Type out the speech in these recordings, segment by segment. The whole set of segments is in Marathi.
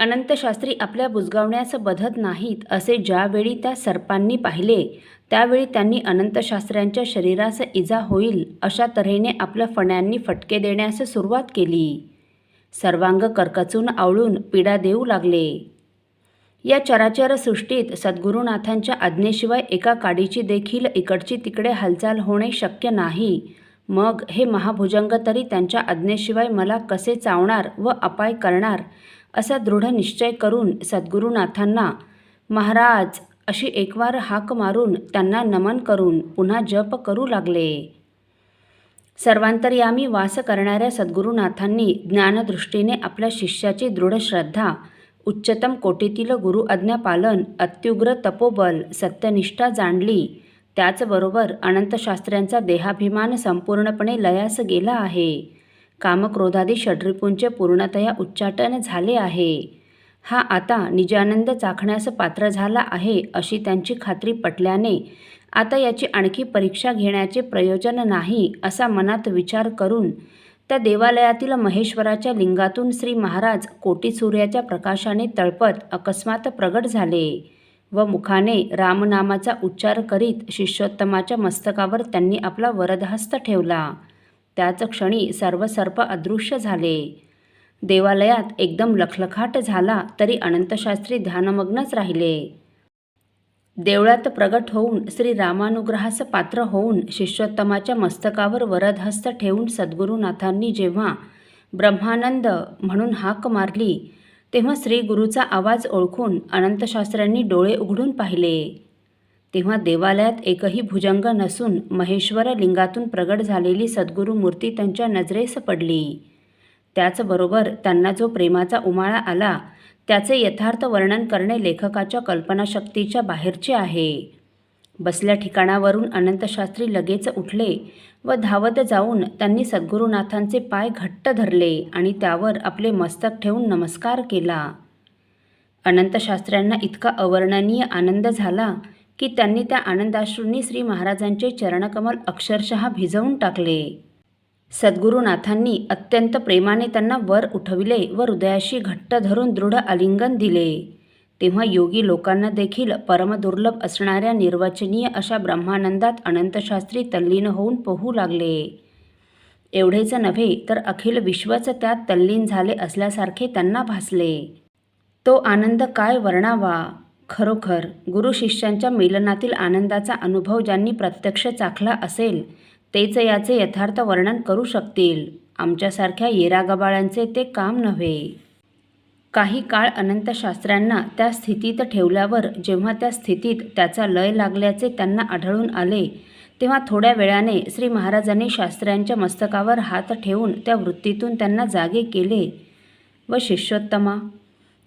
अनंतशास्त्री आपल्या बुजगावण्यास बधत नाहीत असे ज्यावेळी त्या सर्पांनी पाहिले त्यावेळी त्यांनी अनंतशास्त्र्यांच्या शरीरास इजा होईल अशा तऱ्हेने आपल्या फण्यांनी फटके देण्यास सुरुवात केली. सर्वांग करकचून आवळून पीडा देऊ लागले. या चराचर सृष्टीत सद्गुरुनाथांच्या आज्ञेशिवाय एका काडीची देखील इकडची तिकडे हालचाल होणे शक्य नाही. मग हे महाभुजंग तरी त्यांच्या आज्ञेशिवाय मला कसे चावणार व अपाय करणार? असा दृढ निश्चय करून सद्गुरुनाथांना महाराज अशी एकवार हाक मारून त्यांना नमन करून पुन्हा जप करू लागले. सर्वांतर्यामी वास करणाऱ्या सद्गुरुनाथांनी ज्ञानदृष्टीने आपल्या शिष्याची दृढ श्रद्धा उच्चतम कोटीतील गुरु आज्ञापालन अत्युग्र तपोबल सत्यनिष्ठा जाणली त्याचबरोबर अनंतशास्त्र्यांचा देहाभिमान संपूर्णपणे लयास गेला आहे. कामक्रोधादी षड्रिपूंचे पूर्णतया उच्चाटन झाले आहे. हा आता निजानंद चाखण्यास पात्र झाला आहे अशी त्यांची खात्री पटल्याने आता याची आणखी परीक्षा घेण्याचे प्रयोजन नाही असा मनात विचार करून त्या देवालयातील महेश्वराच्या लिंगातून श्री महाराज कोटी सूर्याच्या प्रकाशाने तळपत अकस्मात प्रगट झाले व मुखाने रामनामाचा उच्चार करीत शिष्योत्तमाच्या मस्तकावर त्यांनी आपला वरदहस्त ठेवला. त्याच क्षणी सर्व सर्प अदृश्य झाले. देवालयात एकदम लखलखाट झाला तरी अनंतशास्त्री ध्यानमग्नच राहिले. देवळात प्रगट होऊन श्री रामानुग्रहास पात्र होऊन शिष्योत्तमाच्या मस्तकावर वरदहस्त ठेवून सद्गुरुनाथांनी जेव्हा ब्रह्मानंद म्हणून हाक मारली तेव्हा श्री गुरुचा आवाज ओळखून अनंतशास्त्र्यांनी डोळे उघडून पाहिले. तेव्हा देवालयात एकही भुजंग नसून महेश्वर लिंगातून प्रगट झालेली सद्गुरू मूर्ती त्यांच्या नजरेस पडली. त्याचबरोबर त्यांना जो प्रेमाचा उमाळा आला त्याचे यथार्थ वर्णन करणे लेखकाच्या कल्पनाशक्तीच्या बाहेरचे आहे. बसल्या ठिकाणावरून अनंतशास्त्री लगेच उठले व धावत जाऊन त्यांनी सद्गुरुनाथांचे पाय घट्ट धरले आणि त्यावर आपले मस्तक ठेवून नमस्कार केला. अनंतशास्त्र्यांना इतका अवर्णनीय आनंद झाला की त्यांनी त्या आनंदाश्रूंनी श्री महाराजांचे चरणकमल अक्षरशः भिजवून टाकले. सद्गुरुनाथांनी अत्यंत प्रेमाने त्यांना वर उठविले व हृदयाशी घट्ट धरून दृढ आलिंगन दिले. तेव्हा योगी लोकांना देखील परमदुर्लभ असणाऱ्या निर्वचनीय अशा ब्रह्मानंदात अनंतशास्त्री तल्लीन होऊन पोहू लागले. एवढेच नव्हे तर अखिल विश्वच त्यात तल्लीन झाले असल्यासारखे त्यांना भासले. तो आनंद काय वर्णावा? खरोखर गुरु शिष्यांच्या मिलनातील आनंदाचा अनुभव ज्यांनी प्रत्यक्ष चाखला असेल तेच याचे यथार्थ वर्णन करू शकतील. आमच्यासारख्या येरागबाळांचे ते काम नव्हे. काही काळ अनंतशास्त्र्यांना त्या स्थितीत ठेवल्यावर जेव्हा त्या स्थितीत त्याचा लय लागल्याचे त्यांना आढळून आले तेव्हा थोड्या वेळाने श्री महाराजांनी शास्त्र्यांच्या मस्तकावर हात ठेवून त्या वृत्तीतून त्यांना जागे केले. व शिष्योत्तमा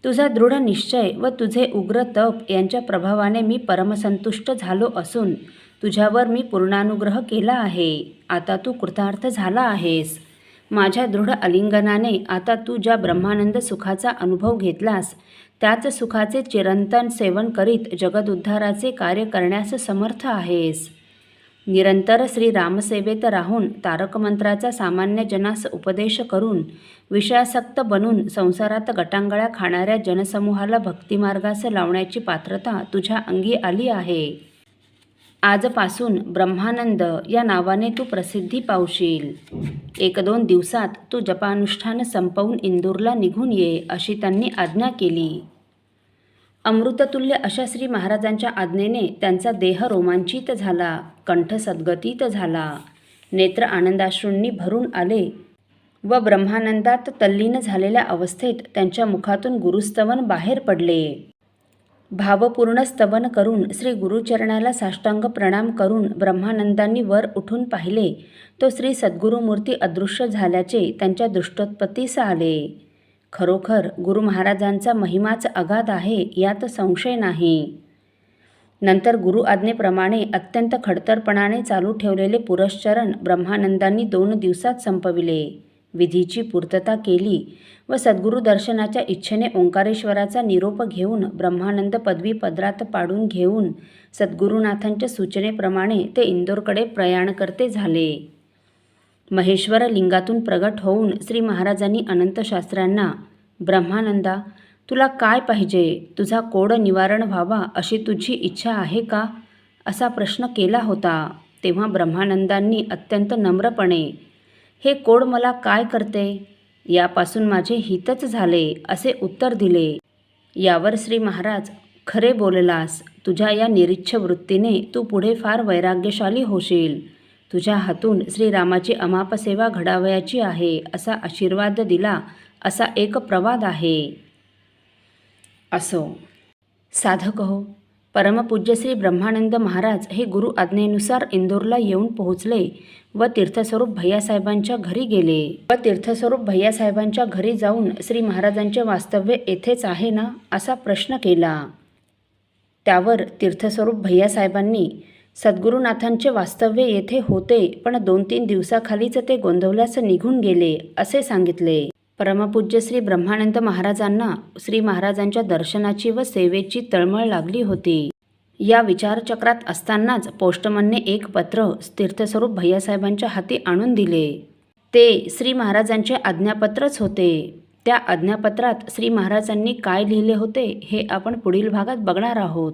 तुझा दृढ निश्चय व तुझे उग्र तप यांच्या प्रभावाने मी परमसंतुष्ट झालो असून तुझ्यावर मी पूर्णानुग्रह केला आहे. आता तू कृतार्थ झाला आहेस. माझ्या दृढ आलिंगनाने आता तू ज्या ब्रह्मानंद सुखाचा अनुभव घेतलास त्याच सुखाचे चिरंतन सेवन करीत जगदुद्धाराचे कार्य करण्यास समर्थ आहेस. निरंतर श्रीरामसेवेत राहून तारकमंत्राचा सामान्य जनास उपदेश करून विषयासक्त बनून संसारात गटांगळ्या खाणाऱ्या जनसमूहाला भक्तिमार्गास लावण्याची पात्रता तुझ्या अंगी आली आहे. आजपासून ब्रह्मानंद या नावाने तू प्रसिद्धी पावशील. एक दोन दिवसात तू जपानुष्ठान संपवून इंदूरला निघून ये अशी त्यांनी आज्ञा केली. अमृततुल्य अशा श्री महाराजांच्या आज्ञेने त्यांचा देह रोमांचित झाला कंठ सद्गतीत झाला. नेत्र आनंदाश्रूंनी भरून आले व ब्रह्मानंदात तल्लीन झालेल्या अवस्थेत त्यांच्या मुखातून गुरुस्तवन बाहेर पडले. भावपूर्ण स्तवन करून श्री गुरुचरणाला साष्टांग प्रणाम करून ब्रह्मानंदांनी वर उठून पाहिले. तो श्री सद्गुरुमूर्ती अदृश्य झाल्याचे त्यांच्या दृष्टोत्पत्तीस आले. खरोखर गुरु महाराजांचा महिमाच अगाध आहे यात संशय नाही. नंतर गुरु आज्ञेप्रमाणे अत्यंत खडतरपणाने चालू ठेवलेले पुरश्चरण ब्रह्मानंदांनी दोन दिवसात संपविले. विधीची पूर्तता केली व सद्गुरू दर्शनाच्या इच्छेने ओंकारेश्वराचा निरोप घेऊन ब्रह्मानंद पदवी पदरात पाडून घेऊन सद्गुरुनाथांच्या सूचनेप्रमाणे ते इंदोरकडे प्रयाण करते झाले. महेश्वर लिंगातून प्रगट होऊन श्री महाराजांनी अनंतशास्त्रांना ब्रह्मानंदा तुला काय पाहिजे? तुझा कोड निवारण व्हावा अशी तुझी इच्छा आहे का? असा प्रश्न केला होता. तेव्हा ब्रह्मानंदांनी अत्यंत नम्रपणे हे कोड मला काय करते? यापासून माझे हितच झाले असे उत्तर दिले. यावर श्री महाराज खरे बोललास तुझ्या या निरीच्छ वृत्तीने तू पुढे फार वैराग्यशाली होशील. तुझ्या हातून श्रीरामाची अमाप सेवा घडावयाची आहे असा आशीर्वाद दिला असा एक प्रवाद आहे. असो. साधक हो परमपूज्य श्री ब्रह्मानंद महाराज हे गुरु आज्ञेनुसार इंदोरला येऊन पोहोचले व तीर्थस्वरूप भैयासाहेबांच्या घरी गेले. व तीर्थस्वरूप भैयासाहेबांच्या घरी जाऊन श्री महाराजांचे वास्तव्य येथेच आहे ना असा प्रश्न केला. त्यावर तीर्थस्वरूप भैयासाहेबांनी सद्गुरुनाथांचे वास्तव्य येथे होते पण दोन तीन दिवसाखालीच ते गोंधवल्यास निघून गेले असे सांगितले. परमपूज्य श्री ब्रह्मानंद महाराजांना श्री महाराजांच्या दर्शनाची व सेवेची तळमळ लागली होती. या विचारचक्रात असतानाच पोस्टमनने एक पत्र तीर्थस्वरूप भैयासाहेबांच्या हाती आणून दिले. ते श्री महाराजांचे आज्ञापत्रच होते. त्या आज्ञापत्रात श्री महाराजांनी काय लिहिले होते हे आपण पुढील भागात बघणार आहोत.